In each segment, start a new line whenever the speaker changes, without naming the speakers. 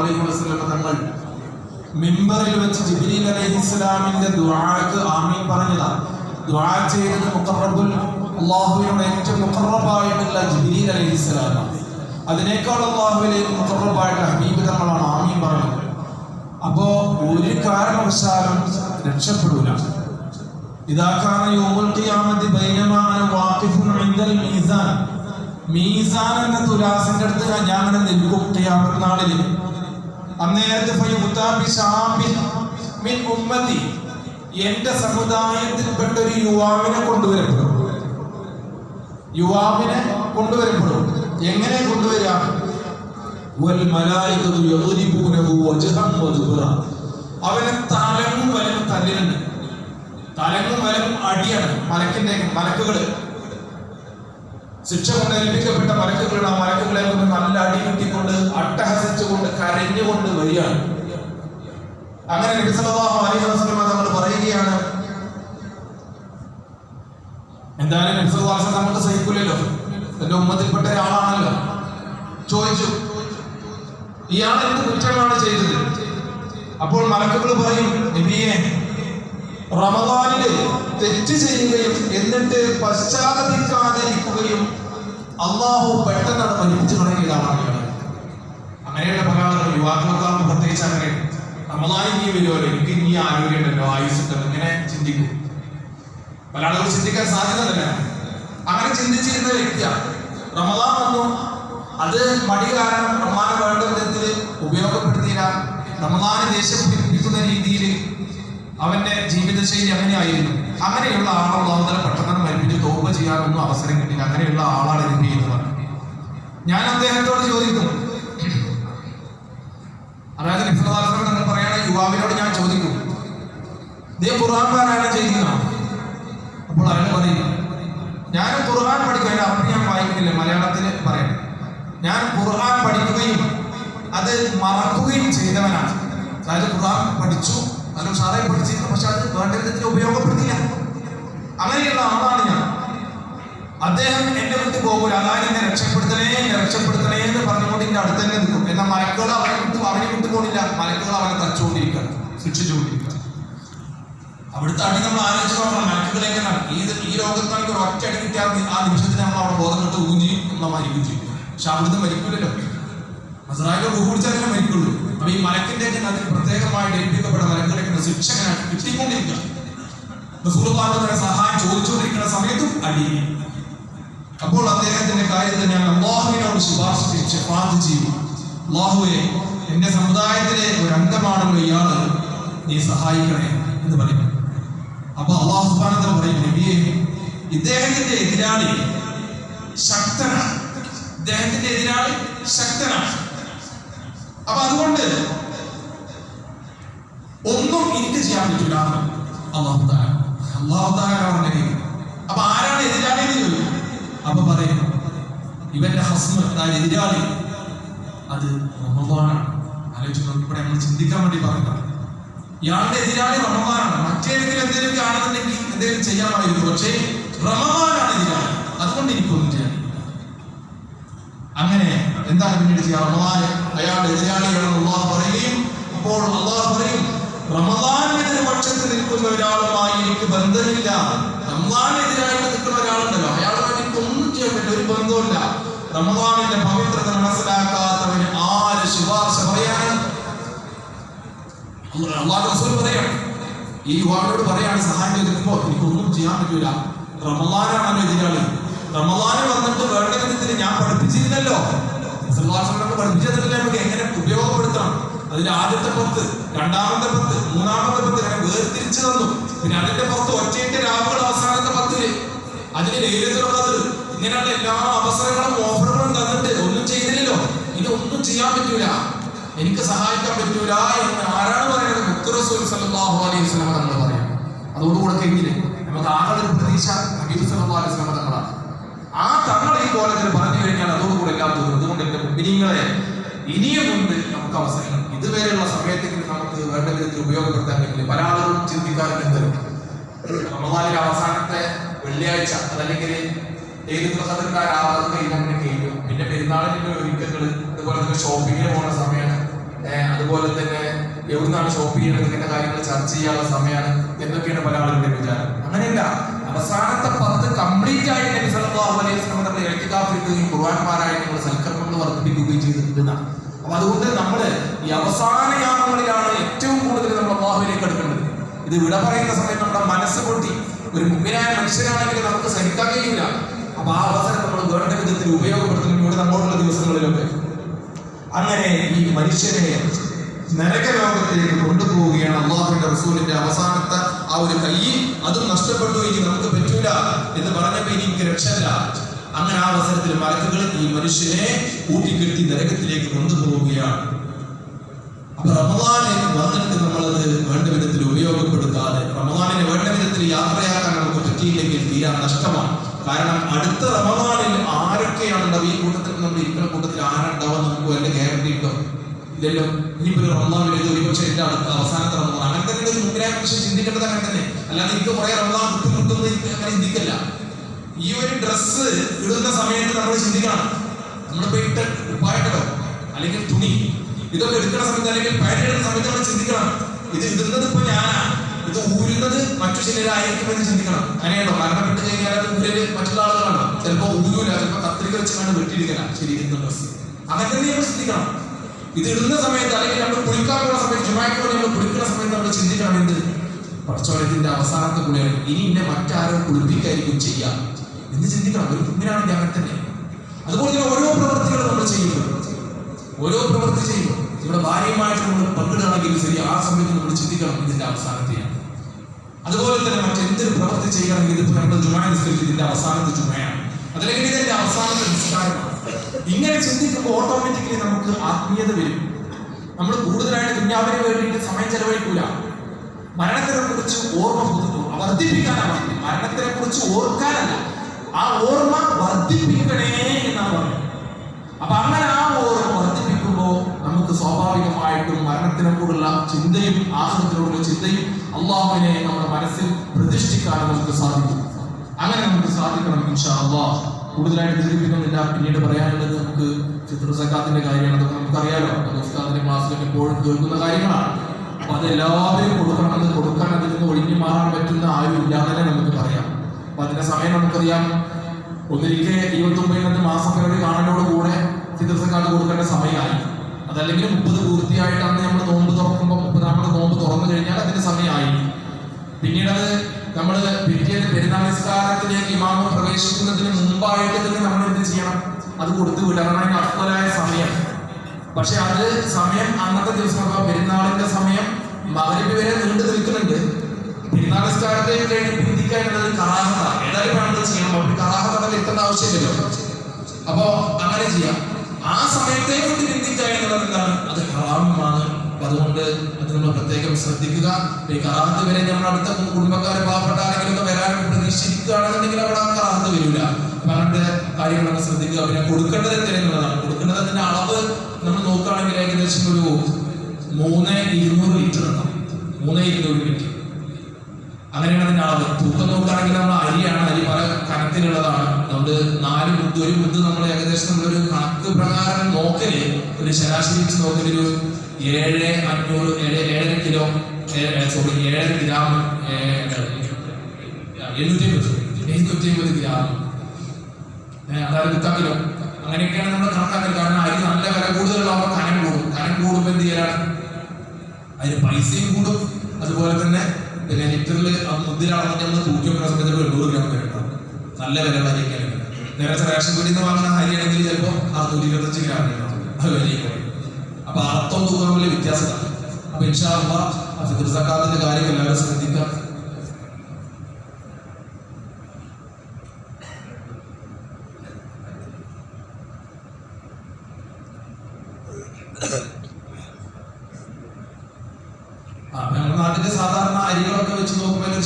അലൈഹി വസല്ലം തങ്ങൾ മിമ്പറിൽ വെച്ച് ജിബ്രീൽ അലൈഹി ഇസ്ലാമിന്റെ ദുആക്ക് ആമീൻ പറഞ്ഞതാ. ദുആ ചെയ്തത് മുഖറബുൽ അള്ളാഹുവിനോട് ഏറ്റവും മുഖറബായിട്ടുള്ള ജിബ്രീൽ അലൈഹി ഇസ്ലാമാണ് അതിനേക്കാൾ അള്ളാഹുവിലേക്ക് മുഖറബായിട്ട് ഹബീബ് തങ്ങളാണ് ആമീൻ പറഞ്ഞത്. അപ്പോ ഒരു കാരണവശാലും രക്ഷപ്പെടൂല. ഇതാ കാന യൗമുൽ ഖിയാമത്തി ബൈനമാ അന വാഖിഫുൻ ഇൻദൽ മീസാൻ. മീസാൻ എന്ന തുലാസിന്റെ അടുത്ത് ഞാൻ അങ്ങനെ നിൽക്കും ഖിയാമത്ത് നാളിൽ അന്നേരത്ത് മിൻ ഉമ്മതി എന്റെ സമുദായത്തിൽപ്പെട്ട ഒരു യുവാവിനെ കൊണ്ടുവരപ്പെടും. യുവാവിനെ കൊണ്ടുവരപ്പെടും. എങ്ങനെ കൊണ്ടുവരാം അവനെ തലങ്ങും വലം തല്ലിനുണ്ട്. തലങ്ങും വലം അടിയാണ്. മലക്കിന്റെ മലക്കുകൾ. ശിക്ഷ കൊണ്ട് ഏൽപ്പിക്കപ്പെട്ട മലക്കുകളുടെ ആ മലക്കുകളെ കൊണ്ട് നല്ല അടി കിട്ടിക്കൊണ്ട് അട്ടഹസിച്ചുകൊണ്ട് കരഞ്ഞുകൊണ്ട് വരികയാണ്. അങ്ങനെ അലൈഹി വസല്ലം നമ്മൾ പറയുകയാണ് എന്തായാലും നബി സല്ലല്ലാഹു അലൈഹി നമുക്ക് സഹിക്കില്ലല്ലോ തന്റെ ഉമ്മത്തിൽപ്പെട്ട ഒരാളാണല്ലോ. ചോദിച്ചു ഇയാൾ എന്ത് കുറ്റമാണ് ചെയ്തത്? അപ്പോൾ മലക്കുകൾ പറയും നബിയെ തെറ്റ് ചെയ്യുകയും എന്നിട്ട് പശ്ചാത്തലിക്കാതിരിക്കുകയും അള്ളാഹു പെട്ടെന്നാണ് മരിപ്പിച്ചു തുടങ്ങിയതാണ് അങ്ങനെയുള്ള പല യുവാക്കൾക്കാണ് പ്രത്യേകിച്ച് അങ്ങനെ. നമ്മളായി നീ വരുമല്ലോ എനിക്ക് ഇനി ആരോഗ്യമുണ്ടല്ലോ ആയുസ്സുണ്ടല്ലോ ആയുസ് ഇങ്ങനെ ചിന്തിക്കും. പല ആളുകൾ ചിന്തിക്കാൻ സാധ്യതയില്ല അങ്ങനെ ചിന്തിച്ചിരുന്ന വ്യക്തിയാണ് റമദാൻ വന്നു. അത് മടി കാരണം റമദാൻ വേണ്ട വിധത്തിൽ ഉപയോഗപ്പെടുത്തിയില്ല. റമദാനെ ദേഷ്യം പിടിപ്പിക്കുന്ന രീതിയിൽ അവന്റെ ജീവിതശൈലി അങ്ങനെയായിരുന്നു. അങ്ങനെയുള്ള ആളുള്ള അവതരം പെട്ടെന്ന് മരിപ്പിച്ച് തോപ്പ് ചെയ്യാനൊന്നും അവസരം കിട്ടില്ല അങ്ങനെയുള്ള ആളാണ് ഇത് ചെയ്യുന്നത്? ഞാൻ അദ്ദേഹത്തോട് ചോദിക്കും അതായത് നിഫ്ലാസ്ലം നിങ്ങൾ പറയുന്ന യുവാവിനോട് ഞാൻ ചോദിക്കും. ദേ ഖുർആൻ പാരായണം ചെയ്യുന്നതാണ് അപ്പോൾ അയാൾ പറയും ഞാൻ ഖുർആൻ പഠിക്കും അതിന്റെ അർത്ഥം ഞാൻ വായിക്കുന്നില്ല. മലയാളത്തിൽ പറയാം ഞാൻ ഖുർആൻ പഠിക്കുകയും അത് മറക്കുകയും ചെയ്തവനാണ്. അതായത് ഖുർആൻ പഠിച്ചു നല്ല ഉഷാറായി പഠിച്ചിരുന്നു പക്ഷെ അത് വേണ്ട വിധത്തിൽ ഉപയോഗപ്പെടുത്തില്ല അങ്ങനെയുള്ള ആളാണ് ഞാൻ. അദ്ദേഹം എന്റെ വിട്ടു പോകൂല. അതായത് എന്നെ രക്ഷപ്പെടുത്തണേ എന്നെ രക്ഷപ്പെടുത്തണേ എന്ന് പറഞ്ഞുകൊണ്ട് എന്റെ അടുത്ത് തന്നെ നിൽക്കും. എന്നാൽ മലക്കുകൾ അവനെ വിട്ടു അവനെ വിട്ടു പോണില്ല. മലക്കുകൾ അവനെ തച്ചുകൊണ്ടിരിക്കുകയാണ് ശിക്ഷിച്ചുകൊണ്ടിരിക്കുക അവിടുത്തെ അടി നമ്മൾ ആലോചിച്ച് നോക്കണം. മലക്കുകൾ എങ്ങനെയാണ്? ഈ ഈ ലോകത്താണെങ്കിൽ ഒരു ഒറ്റ അടി കിട്ടിയാൽ ആ നിമിഷത്തിന് നമ്മൾ അവിടെ ബോധം കെട്ട് ഊഞ്ഞി നമ്മൾ മരിക്കും ചെയ്യും. പക്ഷെ അവിടുന്ന് മരിക്കൂലല്ലോ. മസറായിലെ റൂഹ് പിടിച്ചാലേ മരിക്കുള്ളൂ. അപ്പൊ ഈ മലക്കിന്റെ അതിന് പ്രത്യേകമായിട്ട് ഏൽപ്പിക്കപ്പെട്ട മലക്കുകളൊക്കെ ശിക്ഷ ഇങ്ങനെ കിട്ടിക്കൊണ്ടിരിക്കുക സഹായം ചോദിച്ചുകൊണ്ടിരിക്കുന്ന സമയത്തും അടി. അപ്പോൾ അദ്ദേഹത്തിന്റെ കാര്യത്തിൽ ഞാൻ അള്ളാഹുവിനോട് ശുപാർശ ഷഫാത്ത് ചെയ്യുന്നു. അള്ളാഹുവെ എന്റെ സമുദായത്തിലെ ഒരു അംഗമാണല്ലോ ഇയാൾ. നീ സഹായിക്കണേ എന്ന് പറയും. അപ്പൊ അള്ളാഹു പറയും നബിയെ ഇദ്ദേഹത്തിന്റെ എതിരാളി ശക്തനാണ്. ഇദ്ദേഹത്തിന്റെ എതിരാളി ശക്തനാണ്. അപ്പൊ അതുകൊണ്ട് ഒന്നും എനിക്ക് ചെയ്യാൻ പറ്റില്ല അള്ളാഹു താല അള്ളാഹു താരാണ് അപ്പൊ ആരാണ് എതിരാളി അപ്പൊ പറയും ഇവന്റെ ഹസ്മ എതിരാളി അത് റമദാനാണ്. ആലോചിച്ച് ഇവിടെ നമ്മൾ ചിന്തിക്കാൻ വേണ്ടി പറയുന്നത്. ഇയാളുടെ എതിരാളി റമദാനാണ്. മറ്റേതെങ്കിലും എന്തെങ്കിലും ആണെന്നുണ്ടെങ്കിൽ എന്തെങ്കിലും ചെയ്യാമായിരുന്നു. പക്ഷേ റമദാനാണ് എതിരാളി. അതുകൊണ്ട് എനിക്കൊന്നും ചെയ്യാൻ അങ്ങനെ എന്താണ് പിന്നീട് ചെയ്യാം? റമദാൻ അയാളുടെ എതിരാളിയാണെന്ന് അള്ളാഹ് പറയുകയും അപ്പോൾ അള്ളാഹ് പറയും റമദാനെതിരെ പക്ഷത്ത് നിൽക്കുന്ന ഒരാളുമായി എനിക്ക് ബന്ധമില്ല. റമദാനെതിരായിട്ട് നിൽക്കുന്ന ഒരാളുണ്ടല്ലോ. അയാളുമായി എനിക്ക് ഒന്നും ചെയ്യാൻ പറ്റില്ല. ഒരു ബന്ധമില്ല റമദാനിന്റെ പവിത്രത മനസ്സിലാക്കാത്തവന് ആര് ശുപാർശ പറയാൻ അള്ളാഹ് റസൂൽ പറയാണ്. ഈ യുവാവിനോട് പറയാണ് സഹായം ചോദിക്കുമ്പോ എനിക്കൊന്നും ചെയ്യാൻ പറ്റൂല. റമദാനാണല്ലോ എതിരാളി. റമദാന് വന്നിട്ട് വേണ്ട വിധത്തിൽ ഞാൻ പഠിപ്പിച്ചിരുന്നല്ലോ. സുഭാഷണൊക്കെ പഠിപ്പിച്ചതില്ല നമുക്ക് എങ്ങനെ ഉപയോഗപ്പെടുത്തണം? അതിന്റെ ആദ്യത്തെ പത്ത് രണ്ടാമത്തെ പത്ത് മൂന്നാമത്തെ പത്ത് അങ്ങനെ വേർതിരിച്ചു തന്നു. പിന്നെ അതിന്റെ പുറത്ത് ഒറ്റയിട്ട് രാവുകൾ അവസാനത്തെ പത്തിൽ അതിന് ലേലത്തിലുള്ളത് ഇങ്ങനെയുള്ള എല്ലാ അവസരങ്ങളും ഓഫറുകളും തന്നിട്ട് ഒന്നും ചെയ്തില്ലല്ലോ. ഇനി ഒന്നും ചെയ്യാൻ പറ്റൂല. എനിക്ക് സഹായിക്കാൻ പറ്റൂല എന്ന് ആരാണ് പറയുന്നത്? മുത്തുറസൂൽ സല്ലല്ലാഹു അലൈഹി വസല്ലം നമ്മൾ പറയാം അതോടുകൂടെ കഴിഞ്ഞില്ലേ? നമുക്ക് ആകെ ഒരു പ്രതീക്ഷ ഹബീബ് സല്ലല്ലാഹു അലൈഹി വസല്ലം തങ്ങളാണ്. കോലത്തിൽ പറഞ്ഞു കഴിഞ്ഞാൽ അതോടുകൂടെ എല്ലാം തീർന്നു അതുകൊണ്ട് എന്റെ കുഞ്ഞിങ്ങളെ ഇനിയും ഉണ്ട് നമുക്ക് അവസരങ്ങൾ ഇതുവരെയുള്ള സമയത്തെങ്കിലും നമുക്ക് വേണ്ട വിധത്തിൽ ഉപയോഗപ്പെടുത്താൻ പറ്റില്ല പല ആളുകളും ചിന്തിക്കാറുണ്ട് റമദാനിലെ അവസാനത്തെ വെള്ളിയാഴ്ച അതല്ലെങ്കിൽ ഏത് പ്രസംഗക്കാരാവാതെ കഴിഞ്ഞാൽ കഴിയും. പിന്നെ പെരുന്നാളിന്റെ ഒരുക്കങ്ങൾ അതുപോലെ തന്നെ ഷോപ്പിങ്ങിന് പോകുന്ന സമയമാണ്. അതുപോലെ തന്നെ എവിടുന്നാണ് ഷോപ്പ് ചെയ്യേണ്ടത് ഇങ്ങനത്തെ കാര്യങ്ങൾ ചർച്ച ചെയ്യാനുള്ള സമയമാണ്. എന്നൊക്കെയാണ് പല ആളുകളുടെ വിചാരം. അങ്ങനെയല്ല അവസാനത്തെ പത്ത് കംപ്ലീറ്റ് ആയിട്ട് നബി വസല്ലം ഖുർആൻ നമ്മൾ സൽക്കർമ്മങ്ങൾ വർദ്ധിപ്പിക്കുകയും ചെയ്തിട്ടുണ്ടെന്നാണ്. അപ്പൊ അതുകൊണ്ട് നമ്മൾ ഈ അവസാന യാമങ്ങളിലാണ് ഏറ്റവും കൂടുതൽ നമ്മൾ അള്ളാഹുവിലേക്ക് എടുക്കേണ്ടത് ഇത് വിട പറയുന്ന സമയത്ത് നമ്മുടെ മനസ്സ് പൊട്ടി. ഒരു മുമ്പിനായ മനുഷ്യരാണെങ്കിൽ നമുക്ക് സഹിക്കാൻ കഴിയില്ല. അപ്പൊ ആ അവസരം നമ്മൾ വേണ്ട വിധത്തിൽ ഉപയോഗപ്പെടുത്തുന്നു ഇവിടെ നമ്മോടുള്ള ദിവസങ്ങളിലൊക്കെ. അങ്ങനെ ഈ മനുഷ്യനെ നരകലോകത്തിലേക്ക് കൊണ്ടുപോവുകയാണ് അള്ളാഹുവിന്റെ റസൂലിന്റെ അവസാനത്തെ ആ ഒരു കൈ അതും നഷ്ടപ്പെട്ടു എനിക്ക് നമുക്ക് പറ്റൂല എന്ന് പറഞ്ഞപ്പോ എനിക്ക് രക്ഷയില്ല. അങ്ങനെ ആ അവസരത്തിൽ മലക്കുകൾ ഈ മനുഷ്യനെ കൂട്ടിക്കെട്ടി നരകത്തിലേക്ക് കൊണ്ടുപോവുകയാണ്. അപ്പൊ റമദാനെ വന്നിട്ട് നമ്മളത് വേണ്ട വിധത്തിൽ ഉപയോഗപ്പെടുത്താതെ റമദാനിനെ വേണ്ട വിധത്തിൽ യാത്രയാക്കാൻ നമുക്ക് പറ്റിയില്ലെങ്കിൽ തീരാ നഷ്ടമാണ്. കാരണം അടുത്ത റമദാനിൽ ആരൊക്കെയാണ് ഉണ്ടാവുക ഈ കൂട്ടത്തിൽ നമ്മൾ ഇരിക്കുന്ന കൂട്ടത്തിൽ ആരുണ്ടാവാൻ നമുക്ക് വല്ല ഗ്യാരണ്ടി ഉണ്ടോ? ഇല്ലല്ലോ. ഇനിയിപ്പോ ഒരു റമദാൻ വരുന്നത് ഒരുപക്ഷെ എന്റെ അടുത്ത അവസാനത്തെ റമദാൻ. അങ്ങനെ തന്നെ ഒരു മുമ്പിനായ ചിന്തിക്കേണ്ടത് അങ്ങനെ തന്നെ. അല്ലാതെ എനിക്ക് കുറെ റമദാൻ എനിക്ക് അങ്ങനെ ചിന്തിക്കല്ല. ഈ ഒരു ഡ്രസ്സ് ഇടുന്ന സമയത്ത് നമ്മൾ ചിന്തിക്കണം. നമ്മളിപ്പോ ഇട്ട് ഉപ്പായിട്ടോ അല്ലെങ്കിൽ തുണി ഇതൊക്കെ എടുക്കുന്ന സമയത്ത് അല്ലെങ്കിൽ പാന്റ് ഇടുന്ന സമയത്ത് നമ്മൾ ചിന്തിക്കണം. ഇത് ഇടുന്നത് ഇപ്പൊ ഞാനാ. ഇത് ഊരുന്നത് മറ്റു ചിലരായിരിക്കും എന്ന് ചിന്തിക്കണം. അങ്ങനെയാണോ മരണപ്പെട്ട് കഴിഞ്ഞാൽ അത് ഊരൽ മറ്റുള്ള ആളുകളാണ്? ചിലപ്പോ ഊരൂല ചിലപ്പോ കത്രിക വെച്ച് കണ്ട് വെട്ടിയിരിക്കല. ശരി ഇടുന്ന ഡ്രസ്സ് അങ്ങനെ നമ്മൾ ചിന്തിക്കണം. ഇത് ഇടുന്ന സമയത്ത് അല്ലെങ്കിൽ നമ്മൾ കുളിക്കാൻ സമയത്ത് ജുമാക്ക് നമ്മൾ കുളിക്കുന്ന സമയത്ത് നമ്മൾ ചിന്തിക്കണം എന്ത്? പടച്ചോളത്തിന്റെ അവസാനത്തെ കൂടെയാണ് ഇനി എന്നെ മറ്റാരും കുളിപ്പിക്കായിരിക്കും ചെയ്യാം. എന്ന് ചിന്തിക്കണം. ഒരു കുഞ്ഞിനാണ് അങ്ങനെ അതുപോലെ തന്നെ ഓരോ പ്രവൃത്തികളും നമ്മൾ ചെയ്യുന്നു. ഓരോ പ്രവൃത്തി ചെയ്യുമ്പോൾ ഇവിടെ ഭാര്യയുമായിട്ട് നമ്മൾ പങ്കിടുകയാണെങ്കിലും ശരി ആ സമയത്ത് നമ്മൾ ചിന്തിക്കണം ഇതിന്റെ അവസാനത്തെയാണ് അതുപോലെ തന്നെ മറ്റെന്തൊരു പ്രവൃത്തി ചെയ്യണമെങ്കിൽ ഇതിപ്പോ നമ്മൾ ജുമാ ഇതിന്റെ അവസാനത്തെ ജുമയാണ്. അതല്ലെങ്കിൽ ഇതിന്റെ അവസാനത്തെ നിസ്കാരമാണ്. ഇങ്ങനെ ചിന്തിക്കുമ്പോൾ ഓട്ടോമാറ്റിക്കലി നമുക്ക് ആത്മീയത വരും. നമ്മൾ കൂടുതലായിട്ട് ദുന്യാവിന് വേണ്ടിയിട്ട് സമയം ചെലവഴിക്കൂല. മരണത്തിനെ കുറിച്ച് ഓർമ്മ പുതുക്കും വർദ്ധിപ്പിക്കാനാണ്. മരണത്തിനെ കുറിച്ച് ഓർക്കാനല്ല. ആ ഓർമ്മ വർദ്ധിപ്പിക്കണേ എന്നാണ് പറയുന്നത്. അപ്പൊ അങ്ങനെ ആ ഓർമ്മ വർദ്ധിപ്പിക്കുമ്പോൾ നമുക്ക് സ്വാഭാവികമായിട്ടും മരണത്തിനോടുള്ള ചിന്തയും ആശ്രമത്തിനോടുള്ള ചിന്തയും അള്ളാഹുവിനെ നമ്മുടെ മനസ്സിൽ പ്രതിഷ്ഠിക്കാൻ നമുക്ക് സാധിക്കും. അങ്ങനെ നമുക്ക് സാധിക്കണം ഇൻഷാ അള്ളാഹ് കൂടുതലായിട്ട് ധരിപ്പിക്കുന്നില്ല പിന്നീട് പറയാനുള്ളത്? നമുക്ക് ചിത്ര സക്കാത്തിന്റെ കാര്യമാണ് അതൊക്കെ നമുക്കറിയാലോ. ഉസ്താദിന്റെ ക്ലാസ്സിലൊക്കെ എപ്പോഴും കേൾക്കുന്ന കാര്യങ്ങളാണ്. അപ്പൊ അതെല്ലാവരും കൊടുക്കണം അത് കൊടുക്കാൻ അതിൽ നിന്ന് ഒഴിഞ്ഞു മാറാൻ പറ്റുന്ന ആരും ഇല്ലാതെ നമുക്ക് അപ്പൊ അതിന്റെ സമയം നമുക്കറിയാം. ഒന്നിരിക്കെ ഇരുപത്തി ഒമ്പതിനത്തെ മാസപ്പിറവി കാണലോട് കൂടെ ചിത്രസക്കാട് കൊടുക്കേണ്ട സമയമായി. അതല്ലെങ്കിൽ മുപ്പത് പൂർത്തിയായിട്ട് അന്ന് നമ്മൾ നോമ്പ് തുറക്കുമ്പോൾ മുപ്പതാമത് നോമ്പ് തുറന്നു കഴിഞ്ഞാൽ അതിന്റെ സമയമായി. പിന്നീട് അത് നമ്മൾ പിറ്റേന്ന് പെരുന്നാളിസ്കാരത്തിലേക്ക് ഇമാമ പ്രവേശിക്കുന്നതിന് മുമ്പായിട്ട് തന്നെ നമ്മൾ എന്ത് ചെയ്യണം? അത് കൊടുത്തു വിടണം. അതിന് അഫ്വലായ സമയം. പക്ഷെ അത് സമയം അന്നത്തെ ദിവസം അഥവാ പെരുന്നാളിന്റെ സമയം മകരബി വരെ നീണ്ടു നിൽക്കുന്നുണ്ട്. പെരുന്നാളിസ്കാരത്തെ കഴിഞ്ഞ് പിന്തിക്കാനുള്ളത് കറാഹ കറാഹത എത്തേണ്ട ആവശ്യമില്ലല്ലോ. അപ്പോ അങ്ങനെ ചെയ്യാം. ആ സമയത്തെ കൊണ്ട് ചിന്തിക്കുക എന്താണ്? അത് അപ്പൊ അതുകൊണ്ട് അത് നമ്മൾ പ്രത്യേകം ശ്രദ്ധിക്കുക. ഈ കറാഹത്ത് വരെ നമ്മൾ അടുത്ത കുടുംബക്കാരെ പാവപ്പെട്ട ആരെങ്കിലും വരാനും പ്രതീക്ഷിക്കുകയാണെന്നുണ്ടെങ്കിൽ അവിടെ ആ കറാഹത്ത് വരില്ല അങ്ങനത്തെ കാര്യങ്ങളൊക്കെ ശ്രദ്ധിക്കുക. പിന്നെ കൊടുക്കേണ്ടത് എന്നുള്ളതാണ്. കൊടുക്കേണ്ടത് അതിന്റെ അളവ് നമ്മൾ നോക്കുകയാണെങ്കിൽ ഏകദേശം ഒരു മൂന്ന് ഇരുന്നൂറ് ലിറ്റർ ഉണ്ടാവും മൂന്ന് ഇരുന്നൂറ് ലിറ്റർ. അങ്ങനെയാണ് അതിന്റെ അളവ്. തൂക്കം നോക്കുകയാണെങ്കിൽ നമ്മൾ അരിയാണ്. അരി പല കനത്തിലുള്ളതാണ്. നമ്മൾ നാല് മുദ്ദ് ഒരു മുദ്ദ് നമ്മൾ ഏകദേശം നമ്മളൊരു കണക്ക് പ്രകാരം നോക്കൽ ഒരു ശരാശരി വെച്ച് നോക്കൽ ഒരു ഏഴ് അഞ്ഞൂറ് ഏഴ് ഏഴര കിലോ സോറി ഏഴര ഗ്രാം എഴുന്നൂറ്റി അമ്പത് ഗ്രാം. അതായത് മുക്കാൽ കിലോ. അങ്ങനെയൊക്കെയാണ് നമ്മൾ കണക്കാക്കൽ കാരണം അരി നല്ല വില കൂടുതലുള്ളപ്പോൾ കനം കൂടും. കനം കൂടുമ്പോൾ എന്ത് ചെയ്യലാണ്? അതിന് പൈസയും കൂടും. അതുപോലെ തന്നെ പിന്നെ ലിറ്ററിൽ മുദ്ദിലാണെന്ന് നമ്മൾ സമയത്ത് ഒരു ഗ്രാം വരട്ടോ നല്ല വില വരയ്ക്കാൻ നേരത്തെ റേഷൻ വീട്ടിൽ നിന്ന് വാങ്ങുന്ന അരിയാണെങ്കിൽ ചിലപ്പോൾ അറുന്നൂറ്റി ഇരുപത്തഞ്ച് ഗ്രാം ഉണ്ടാവും. അത് വിലയൊക്കെ അപ്പൊ അർത്ഥം തൂക്കം വലിയ വ്യത്യാസമാണ് അപ്പൊ ഇൻഷാള്ള ഫിദർ സക്കാത്തിന്റെ കാര്യം എല്ലാവരും ശ്രദ്ധിക്കുക ആ, അപ്പൊ നമ്മുടെ നാട്ടിലെ സാധാരണ അരികളൊക്കെ വെച്ച് നോക്കുമ്പോൾ ഒരു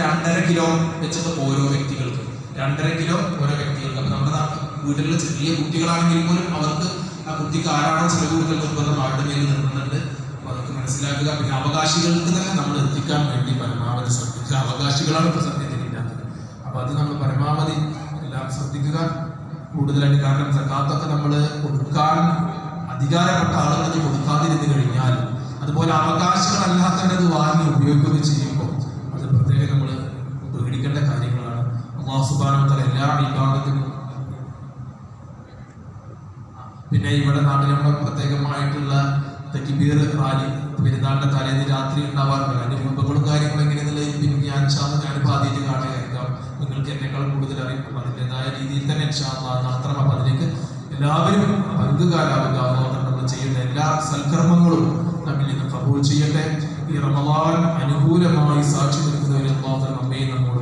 രണ്ടര കിലോ വെച്ചത് ഓരോ വ്യക്തികൾക്ക്. രണ്ടര കിലോ ഓരോ വ്യക്തികൾക്ക്. അപ്പൊ നമ്മുടെ വീട്ടിലുള്ള ചെറിയ കുട്ടികളാണെങ്കിൽ പോലും അവർക്ക് ആ കുട്ടിക്ക് ആരാണോ ചെലവ് കൂടുതൽ നിർബന്ധം അവരുടെ മേലിൽ നിർബന്ധമുണ്ട് അപ്പൊ അതൊക്കെ മനസ്സിലാക്കുക. പിന്നെ അവകാശികൾക്ക് തന്നെ നമ്മൾ എത്തിക്കാൻ വേണ്ടി പരമാവധി ശ്രദ്ധിക്കുക. അവകാശികളാണ് ഇപ്പൊ സത്യത്തിലില്ലാത്തത് അപ്പൊ അത് നമ്മൾ പരമാവധി എല്ലാം ശ്രദ്ധിക്കുക. കൂടുതലായിട്ട് കാരണം സക്കാത്തൊക്കെ നമ്മൾ കൊടുക്കാൻ അധികാരപ്പെട്ട ആളുകൾക്ക് കൊടുക്കാതിരുന്നു കഴിഞ്ഞാൽ അതുപോലെ അത് വാങ്ങി ഉപയോഗിക്കുകയും ചെയ്യുമ്പോൾ അത് പ്രത്യേകം നമ്മൾ പേടിക്കേണ്ട കാര്യങ്ങളാണ് അള്ളാഹു സുബാനോത്തല എല്ലാ വിഭാഗത്തിനും പിന്നെ ഇവിടെ നാട്ടിലുള്ള പ്രത്യേകമായിട്ടുള്ള തെക്കിബീർ റാലി പെരുന്നാളിന്റെ തലേന്ന് രാത്രി ഉണ്ടാവാറുണ്ട്. അതിന്റെ രൂപങ്ങളും കാര്യങ്ങളും എങ്ങനെയെന്നുള്ള പിന്നെ ഞാൻ ഷാന്ന് ഞാൻ ആദ്യമായിട്ട് കാണുകയായിരിക്കാം. നിങ്ങൾക്ക് എന്നെക്കാൾ കൂടുതൽ അറിയിക്കും. അതിന്റെതായ രീതിയിൽ തന്നെ മാത്രം അപ്പം അതിലേക്ക് എല്ലാവരും പങ്കുകാരാവുക. നമ്മൾ ചെയ്യുന്ന എല്ലാ സൽക്കർമ്മങ്ങളും നമ്മിൽ നിന്ന് കബൂൾ ചെയ്യട്ടെ. ഈ റമദാൻ അനുകൂലമായി സാക്ഷി നിൽക്കുന്നവരെ നമ്മയും നമ്മോട്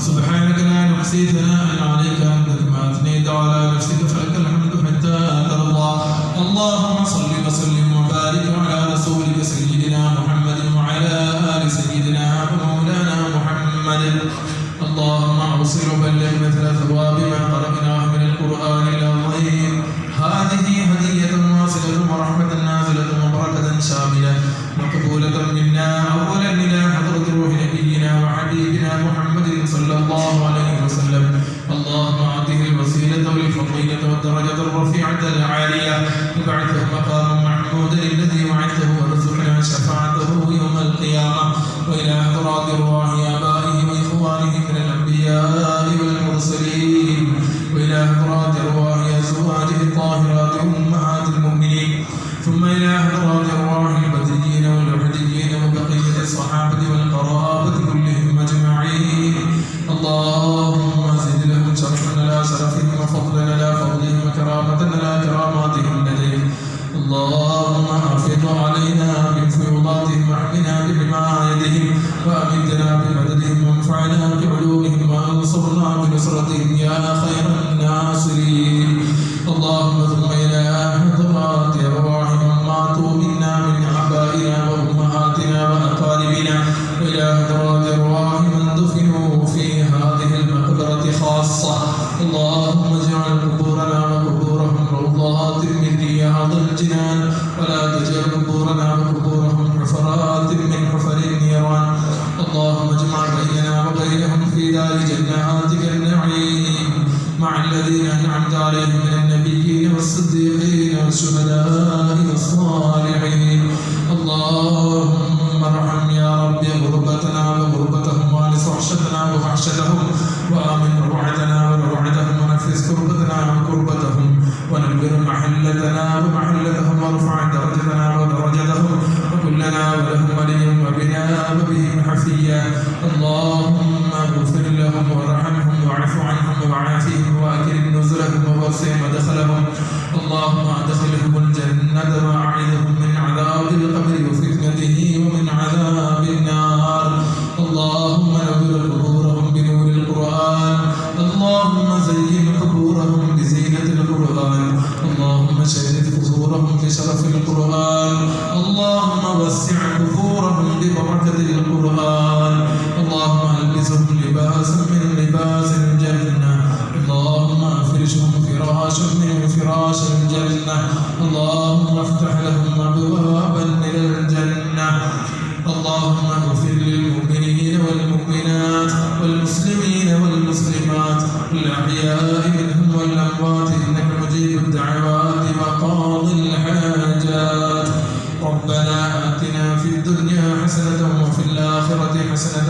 سبحانك لا نحصي ثناء عليك انت كما أثنيت على نفسك فلك الحمد حتى ترضى. اللهم صل حمدا عاليا. مقام محمود الذي وعدته وارزقنا شفاعته يوم القيامة. وإلى اعراض ارواح آبائه وإخوانه من الأنبياء والمرسلين. وإلى اعراض ارواح أزواجه الطاهرات أمهات المؤمنين. ثم إلى اعراض ارواح البديين والعبديين وبقية الصحابة والقرابة كلهم أجمعين. الله لا كراماتهم لديك اللهم أفض علينا من فيوضاتهم وأحمنا بحمايتهم وأمدنا بمددهم وانفعنا بعلومهم وأنصرنا بنصرتهم يا خير الناصرين. اللهم ثم إلى حضرات أرواح من ماتوا منا من آبائنا وأمهاتنا وأقاربنا وإلى حضرات أرواح من دفنوا في هذه المقبرة خاصة. اللهم اجعل اللهم زين قبورهم بزينة القرآن. اللهم شرف قبورهم بشرف القرآن. اللهم وسع قبورهم ببركة القرآن. الأحياء منهم والأموات إنك مجيب الدعوات وقاضي الحاجات. ربنا آتنا في الدنيا حسنة وفي الآخرة حسنة